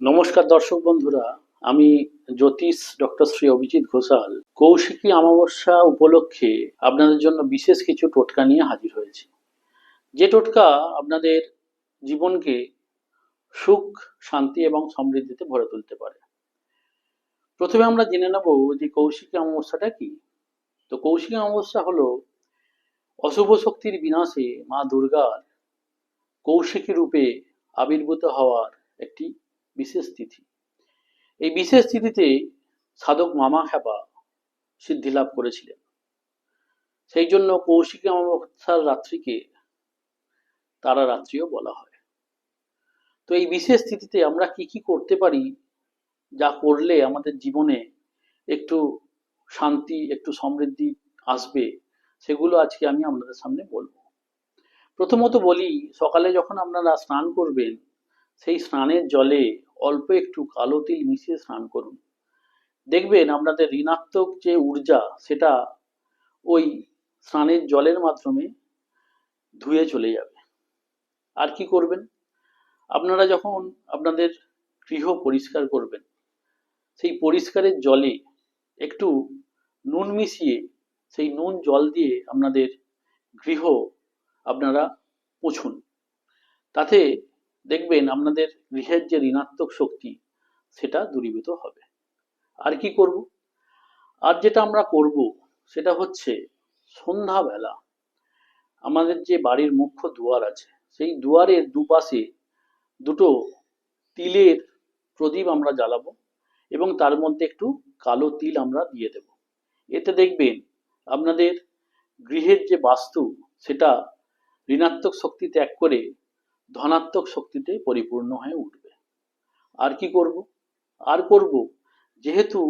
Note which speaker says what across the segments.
Speaker 1: নমস্কার দর্শক বন্ধুরা, আমি জ্যোতিষ ডক্টর শ্রী অভিজিৎ ঘোষাল। কৌশিকী অমাবস্যা উপলক্ষে আপনাদের জন্য বিশেষ কিছু টোটকা নিয়ে হাজির হয়েছি। যে টোটকা আপনাদের জীবনকে সুখ, শান্তি এবং সমৃদ্ধিতে ভরে তুলতে পারে। প্রথমে আমরা জেনে নেব যে কৌশিকী অমাবস্যাটা কি। তো কৌশিকী অমাবস্যা হলো অশুভ শক্তির বিনাশে মা দুর্গার কৌশিকী রূপে আবির্ভূত হওয়ার একটি বিশেষ তিথি। এই বিশেষ তিথিতে সাধক মামা খেপা সিদ্ধি লাভ করেছিলেন। সেই জন্য কৌশিকী অমাবস্যার রাত্রিকে তারা রাত্রিও বলা হয়। তো এই বিশেষ তিথিতে আমরা কি কি করতে পারি যা করলে আমাদের জীবনে একটু শান্তি, একটু সমৃদ্ধি আসবে, সেগুলো আজকে আমি আপনাদের সামনে বলব। প্রথমত বলি, সকালে যখন আপনারা স্নান করবেন সেই স্নানের জলে অল্প একটু কালো তিল মিশিয়ে স্নান করুন। দেখবেন আপনাদের ঋণাত্মক যে ঊর্জা, সেটা ওই স্নানের জলের মাধ্যমে ধুয়ে চলে যাবে। আর কি করবেন? আপনারা যখন আপনাদের গৃহ পরিষ্কার করবেন, সেই পরিষ্কারের জলে একটু নুন মিশিয়ে, সেই নুন জল দিয়ে আপনাদের গৃহ আপনারা পুছুন। তাতে দেখবেন আপনাদের গৃহের যে ঋণাত্মক শক্তি, সেটা দূরীভূত হবে। আর কি করব? আর যেটা আমরা করব, সেটা হচ্ছে সন্ধ্যাবেলা। আমাদের যে বাড়ির মুখ্য দুয়ার আছে, সেই দুয়ারের দুপাশে দুটো তিলের প্রদীপ আমরা জ্বালাবো এবং তার মধ্যে একটু কালো তিল আমরা দিয়ে দেব। এতে দেখবেন আপনাদের গৃহের যে বাস্তু, সেটা ঋণাত্মক শক্তি ত্যাগ করে ধনাত্মক শক্তিতে পরিপূর্ণ হয়ে উঠবে। আর কি করব? আর করব, যেহেতু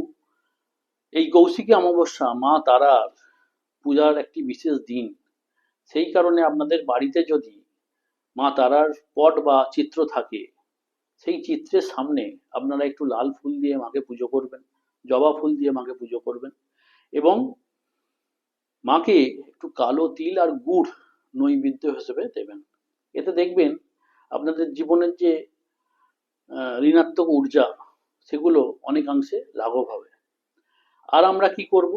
Speaker 1: এই কৌশিকী অমাবস্যা, মা তারার পূজার একটি বিশেষ দিন, সেই কারণে আপনাদের বাড়িতে যদি মা তারার পট বা চিত্র থাকে, সেই চিত্রের সামনে আপনারা একটু লাল ফুল দিয়ে মাকে পুজো করবেন, জবা ফুল দিয়ে মাকে পুজো করবেন এবং মাকে একটু কালো তিল আর গুড় নৈবেদ্য হিসেবে দেবেন। এতে দেখবেন আপনাদের জীবনের যে ঋণাত্মক ঊর্জা, সেগুলো অনেকাংশে লাঘব হবে। আর আমরা কি করব?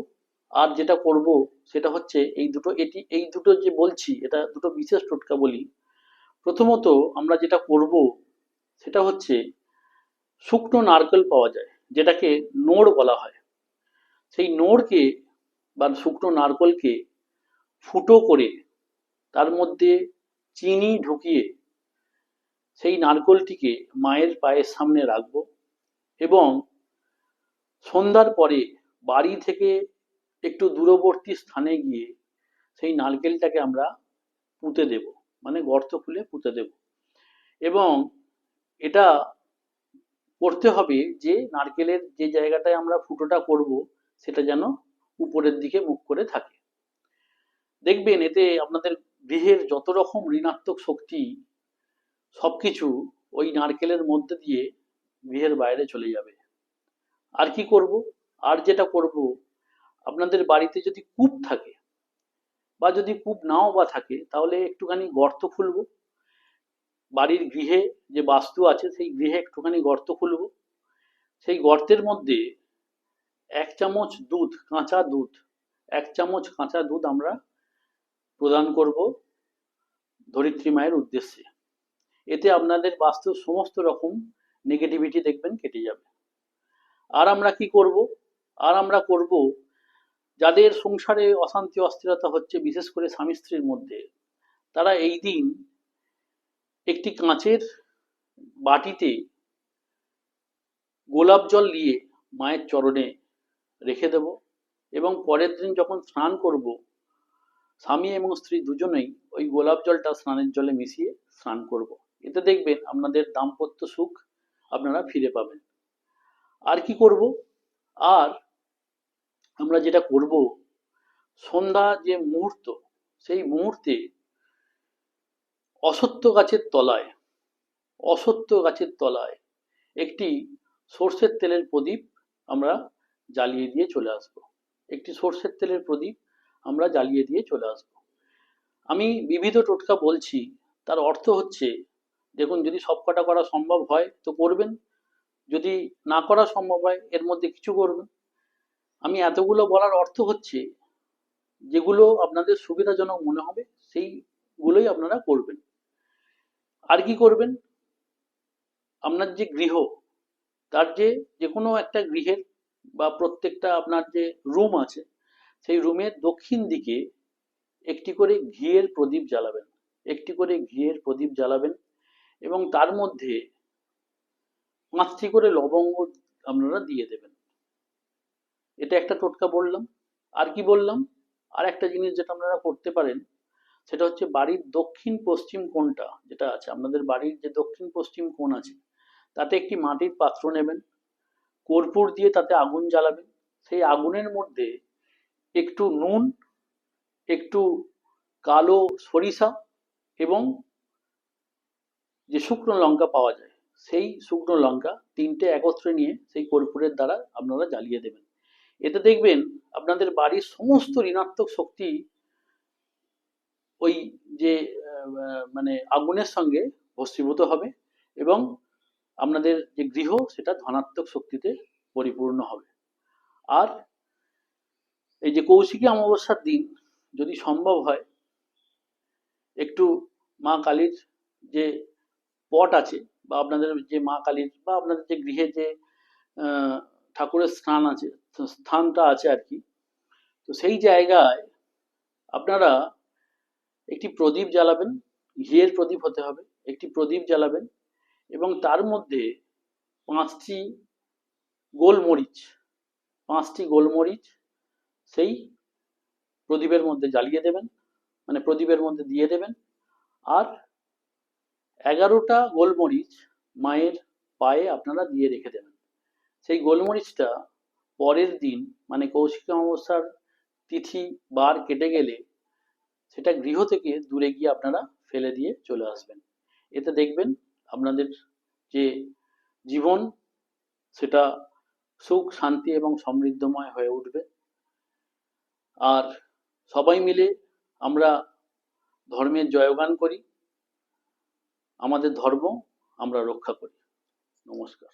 Speaker 1: আর যেটা করব, সেটা হচ্ছে এই দুটো, এটি, এই দুটো যে বলছি, এটা দুটো বিশেষ টোটকা বলি। প্রথমত আমরা যেটা করব, সেটা হচ্ছে শুকনো নারকেল পাওয়া যায়, যেটাকে নোড় বলা হয়। সেই নোড়কে বা শুকনো নারকেলকে ফুটো করে তার মধ্যে চিনি ঢুকিয়ে সেই নারকলটিকে মায়ের পায়ের সামনে রাখব এবং সন্ধ্যার পরে বাড়ি থেকে একটু দূরবর্তী স্থানে গিয়ে সেই নারকেলটাকে আমরা পুঁতে দেব মানে গর্ত খুলে পুঁতে দেব। এবং এটা করতে হবে যে নারকেলের যে জায়গাটায় আমরা ফুটোটা করব, সেটা যেন উপরের দিকে মুখ করে থাকে। দেখবেন এতে আপনাদের গৃহের যত রকম ঋণাত্মক শক্তি সবকিছু ওই নারকেলের মধ্যে দিয়ে গৃহের বাইরে চলে যাবে। আর কি করব? আর যেটা করব? আপনাদের বাড়িতে যদি কূপ থাকে বা যদি কূপ নাও বা থাকে, তাহলে একটুখানি গর্ত খুলব। বাড়ির গৃহে যে বাস্তু আছে, সেই গৃহে একটুখানি গর্ত খুলব। সেই গর্তের মধ্যে এক চামচ দুধ, কাঁচা দুধ, এক চামচ কাঁচা দুধ আমরা প্রদান করব ধরিত্রী মায়ের উদ্দেশ্যে। এতে আপনাদের বাস্তব সমস্ত রকম নেগেটিভিটি দেখবেন কেটে যাবে আর আমরা কি করব আর আমরা করব যাদের সংসারে অশান্তি, অস্থিরতা হচ্ছে, বিশেষ করে স্বামী স্ত্রীর মধ্যে, তারা এই দিন একটি কাঁচের বাটিতে গোলাপ জল নিয়ে মায়ের চরণে রেখে দেব এবং পরের দিন যখন স্নান করব, স্বামী এবং স্ত্রী দুজনেই ওই গোলাপ জলটা স্নানের জলে মিশিয়ে স্নান করব। এতে দেখবেন আপনাদের দাম্পত্য সুখ আপনারা ফিরে পাবেন। আর কি করব? আর আমরা যেটা করব, সন্ধ্যা যে মুহূর্ত, সেই মুহূর্তে অসত্য গাছের তলায়, অসত্য গাছের তলায় একটি সর্ষের তেলের প্রদীপ আমরা জ্বালিয়ে দিয়ে চলে আসব। একটি সর্ষের তেলের প্রদীপ আমরা জ্বালিয়ে দিয়ে চলে আসব। আমি বিবিধ টোটকা বলছি, তার অর্থ হচ্ছে দেখুন যদি সব কটা করা সম্ভব হয় তো করবেন। যদি না করা সম্ভব হয়, এর মধ্যে কিছু করবেন। আমি এতগুলো বলার অর্থ হচ্ছে, যেগুলো আপনাদের সুবিধাজনক মনে হবে, সেইগুলোই আপনারা করবেন। আর কি করবেন? আপনার যে গৃহ, তার যে যে কোনো একটা গৃহের বা প্রত্যেকটা আপনার যে রুম আছে, সেই রুমের দক্ষিণ দিকে একটি করে ঘিয়ের প্রদীপ জ্বালাবেন। একটি করে ঘিয়ের প্রদীপ জ্বালাবেন। এবং তার মধ্যে পাঁচটি করে লবঙ্গ আপনারা দিয়ে দেবেন। এটা একটা টোটকা বললাম। আর কি বললাম? আর একটা জিনিস যেটা আপনারা করতে পারেন, সেটা হচ্ছে বাড়ির দক্ষিণ পশ্চিম কোণটা যেটা আছে, আপনাদের বাড়ির যে দক্ষিণ পশ্চিম কোণ আছে, তাতে একটি মাটির পাত্র নেবেন, কর্পূর দিয়ে তাতে আগুন জ্বালাবেন, সেই আগুনের মধ্যে একটু নুন, একটু কালো সরিষা এবং যে শুকনো লঙ্কা পাওয়া যায়, সেই শুকনো লঙ্কা তিনটে একত্রে নিয়ে সেই কর্পূরের দ্বারা আপনারা জ্বালিয়ে দেবেন। এতে দেখবেন আপনাদের বাড়ির সমস্ত ঋণাত্মক শক্তি ওই যে মানে আগুনের সঙ্গে ভস্মীভূত হবে এবং আপনাদের যে গৃহ, সেটা ধনাত্মক শক্তিতে পরিপূর্ণ হবে। আর এই যে কৌশিকী অমাবস্যার দিন যদি সম্ভব হয়, একটু মা কালীর যে পট আছে বা আপনাদের যে মা কালীর বা আপনাদের যে গৃহে যে ঠাকুরের স্থান আছে স্থানটা আছে আর কি। তো সেই জায়গায় আপনারা একটি প্রদীপ জ্বালাবেন, ঘিয়ের প্রদীপ হতে হবে, একটি প্রদীপ জ্বালাবেন এবং তার মধ্যে পাঁচটি গোলমরিচ পাঁচটি গোলমরিচ সেই প্রদীপের মধ্যে জ্বালিয়ে দেবেন মানে প্রদীপের মধ্যে দিয়ে দেবেন। আর এগারোটা গোলমরিচ মায়ের পায়ে আপনারা দিয়ে রেখে দেবেন। সেই গোলমরিচটা পরের দিন মানে কৌশিক অমাবস্যার তিথি বার কেটে গেলে সেটা গৃহ থেকে দূরে গিয়ে আপনারা ফেলে দিয়ে চলে আসবেন। এতে দেখবেন আপনাদের যে জীবন, সেটা সুখ, শান্তি এবং সমৃদ্ধময় হয়ে উঠবে। আর সবাই মিলে আমরা ধর্মের জয়গান করি। আমাদের ধর্ম আমরা রক্ষা করি। নমস্কার।